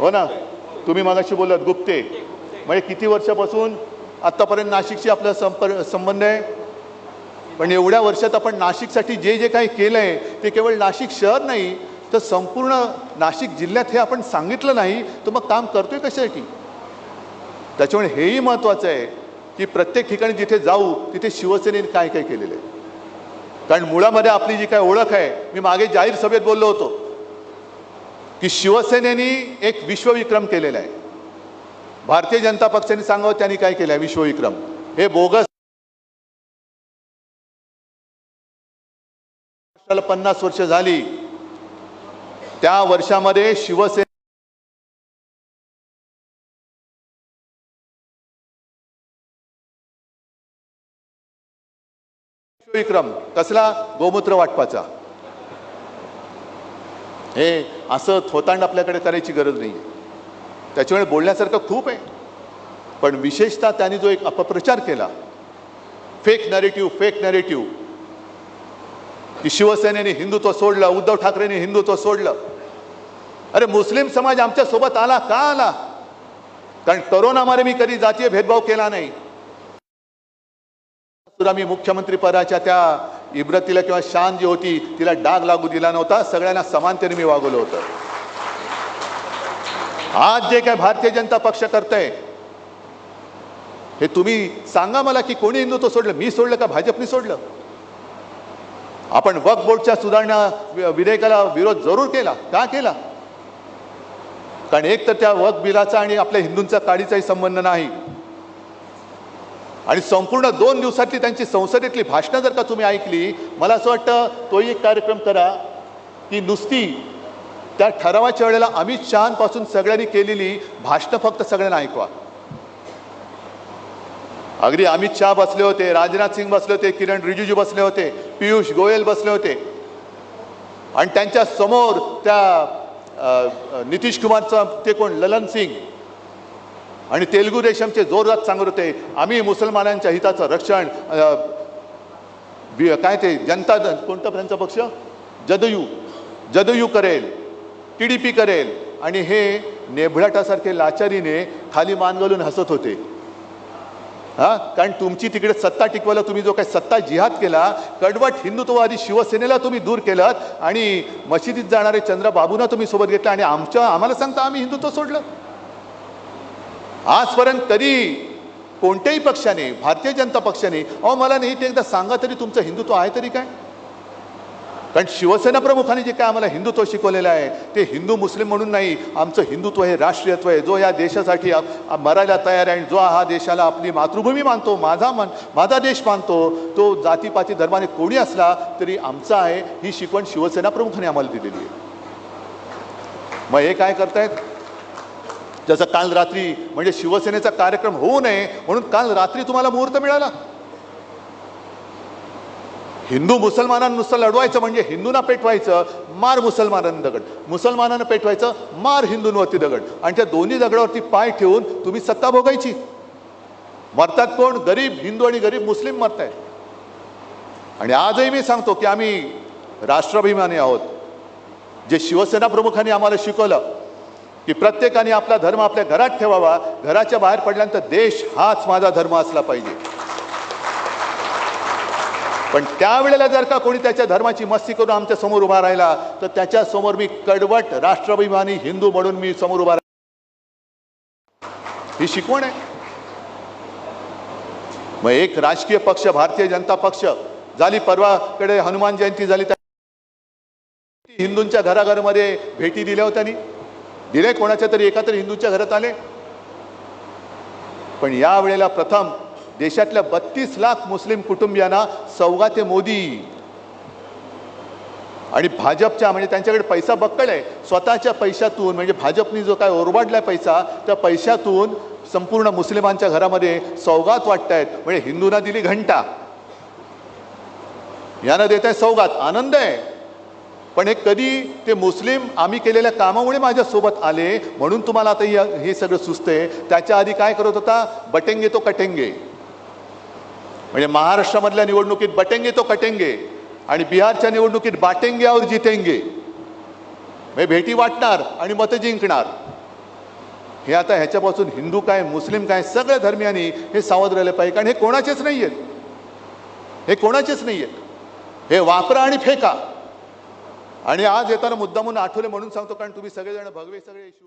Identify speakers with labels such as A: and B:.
A: हो ना? तुम्ही मागाशी बोललात गुप्ते. म्हणजे किती वर्षापासून आत्तापर्यंत नाशिकशी आपला संपर्क संबंध आहे? पण एवढ्या वर्षात आपण नाशिकसाठी जे जे काही केलं आहे ते केवळ नाशिक शहर नाही तर संपूर्ण नाशिक जिल्ह्यात हे आपण सांगितलं नाही तर मग काम करतोय कशासाठी? त्याच्यामुळे हेही महत्त्वाचं आहे की प्रत्येक ठिकाणी जिथे जाऊ तिथे शिवसेनेने काय काय केलेलं आहे? कारण मुळामध्ये आपली जी काय ओळख आहे मी मागे जाहीर सभेत बोललो होतो की शिवसेनेने एक विश्वविक्रम केलेला आहे. भारतीय जनता पक्षाने सांगावं त्यांनी काय केलं आहे विश्वविक्रम? हे बोगस पन्नास वर्ष झाली. त्या वर्षामध्ये शिवसेना विक्रम कसला? गोमूत्र वाटपाचा. हे असं थोतांड आपल्याकडे करायची गरज नाही त्याच्यामुळे बोलण्यासारखं खूप आहे. पण विशेषतः त्यांनी जो एक अपप्रचार केला फेक नरेटिव्ह फेक नॅरेटिव्ह की शिवसेनेने हिंदुत्व सोडलं उद्धव ठाकरेंनी हिंदुत्व सोडलं. अरे मुस्लिम समाज आमच्यासोबत आला का आला? कारण करोनामध्ये मी कधी जातीय भेदभाव केला नाही. सुद्धा मी मुख्यमंत्री पदाच्या त्या इब्रतीला किंवा शान जी होती तिला डाग लागू दिला नव्हता. सगळ्यांना समानतेने मी वागवलं होतं. आज जे काय भारतीय जनता पक्ष करतंय हे तुम्ही सांगा मला की कोणी हिंदुत्व सोडलं? मी सोडलं का भाजपने सोडलं? आपण वक्फ बोर्डच्या सुधारणा विधेयकाला विरोध जरूर केला. का केला? कारण एक तर त्या वक्फ बिलाचा आणि आपल्या हिंदूंचा काडीचाही संबंध नाही. आणि संपूर्ण दोन दिवसातली त्यांची संसदेतली भाषणं जर का तुम्ही ऐकली मला असं वाटतं तोही एक कार्यक्रम करा की नुसती त्या ठरावाच्या वेळेला अमित शहापासून सगळ्यांनी केलेली भाषणं फक्त सगळ्यांना ऐकवा. अगदी अमित शहा बसले होते राजनाथ सिंग बसले होते किरण रिजिजू बसले होते पियुष गोयल बसले होते. आणि त्यांच्यासमोर त्या नितीश कुमारचा ते कोण ललन सिंग आणि तेलुगू देशमचे जोरदार सांगत होते आम्ही मुसलमानांच्या हिताचं रक्षण बी- काय ते जनता दल कोणता त्यांचा पक्ष? जदयू जदयू करेल टी डी पी करेल. आणि हे नेभळाटासारखे लाचारीने खाली मान घालून हसत होते. हां? कारण तुमची तिकडे सत्ता टिकवायला तुम्ही जो काही सत्ता जिहाद केला कडवट हिंदुत्ववादी शिवसेनेला तुम्ही दूर केलं आणि मशिदीत जाणारे चंद्रबाबूंना तुम्ही सोबत घेतलं आणि आमच्या आम्हाला सांगता आम्ही हिंदुत्व सोडलं. आजपर्यंत तरी कोणत्याही पक्षाने भारतीय जनता पक्षाने अहो मला नाही ते एकदा सांगा तरी तुमचं हिंदुत्व आहे तरी काय? कारण शिवसेना प्रमुखाने जे काय आम्हाला हिंदुत्व शिकवलेलं आहे ते हिंदू मुस्लिम म्हणून नाही आमचं हिंदुत्व हे राष्ट्रीयत्व आहे. जो या देशासाठी मरायला तयार आहे आणि जो हा देशाला आपली मातृभूमी मानतो माझा मान माझा देश मानतो तो जातीपाती धर्माने कोणी असला तरी आमचा आहे ही शिकवण शिवसेना प्रमुखाने आम्हाला दिलेली आहे. मग हे काय करतायत? त्याचा काल रात्री म्हणजे शिवसेनेचा कार्यक्रम होऊ नये म्हणून काल रात्री तुम्हाला मुहूर्त मिळाला. हिंदू मुसलमानांनुसतं लढवायचं म्हणजे हिंदूंना पेटवायचं मार मुसलमानांना दगड. मुसलमानांना पेटवायचं मार हिंदूंवरती दगड. आणि त्या दोन्ही दगडावरती पाय ठेवून तुम्ही सत्ता भोगायची. मरतात कोण? गरीब हिंदू आणि गरीब मुस्लिम मरतायत. आणि आजही मी सांगतो की आम्ही राष्ट्राभिमानी आहोत. जे शिवसेना प्रमुखांनी आम्हाला शिकवलं की प्रत्येकाने आपला धर्म आपल्या घरात ठेवावा. घराच्या बाहेर पडल्यानंतर देश हाच माझा धर्म असला पाहिजे. पण त्यावेळेला जर का कोणी त्याच्या धर्माची मस्ती करून आमच्यासमोर उभा राहिला तर त्याच्यासमोर मी कडवट राष्ट्राभिमानी हिंदू म्हणून मी समोर उभा राहिला. ही शिकवण आहे. मग एक राजकीय पक्ष भारतीय जनता पक्ष झाली परवाकडे हनुमान जयंती झाली त्या हिंदूंच्या घराघरामध्ये भेटी दिल्या होत्या दिले कोणाच्या तरी एका तरी हिंदूच्या घरात आले. पण या वेळेला प्रथम देशातल्या बत्तीस लाख मुस्लिम कुटुंबियांना सौगाते मोदी. आणि भाजपच्या म्हणजे त्यांच्याकडे पैसा बक्कळ आहे. स्वतःच्या पैशातून म्हणजे भाजपनी जो काय ओरबाडलाय पैसा त्या पैशातून संपूर्ण मुस्लिमांच्या घरामध्ये सौगात वाटतायत. म्हणजे हिंदूंना दिली घंटा. यांना देत आहे सौगात. आनंद आहे. पण हे कधी ते मुस्लिम आम्ही केलेल्या कामामुळे माझ्यासोबत आले म्हणून तुम्हाला आता हे हे सगळं सुचतंय. त्याच्या आधी काय करत होता? बटेंगे तो कटेंगे. म्हणजे महाराष्ट्रामधल्या निवडणुकीत बटेंगे तो कटेंगे आणि बिहारच्या निवडणुकीत बाटेंगे और जितेंगे. म्हणजे भेटी वाटणार आणि मतं जिंकणार. हे आता ह्याच्यापासून हिंदू काय मुस्लिम काय सगळ्या धर्मियांनी हे सावध राहिले पाहिजे. कारण हे कोणाचेच नाही आहेत हे कोणाचेच नाही आहेत हे वापरा आणि फेका. आणि आज येताना मुद्दामून आठवले म्हणून सांगतो कारण तुम्ही सगळेजण भगवे सगळे इशू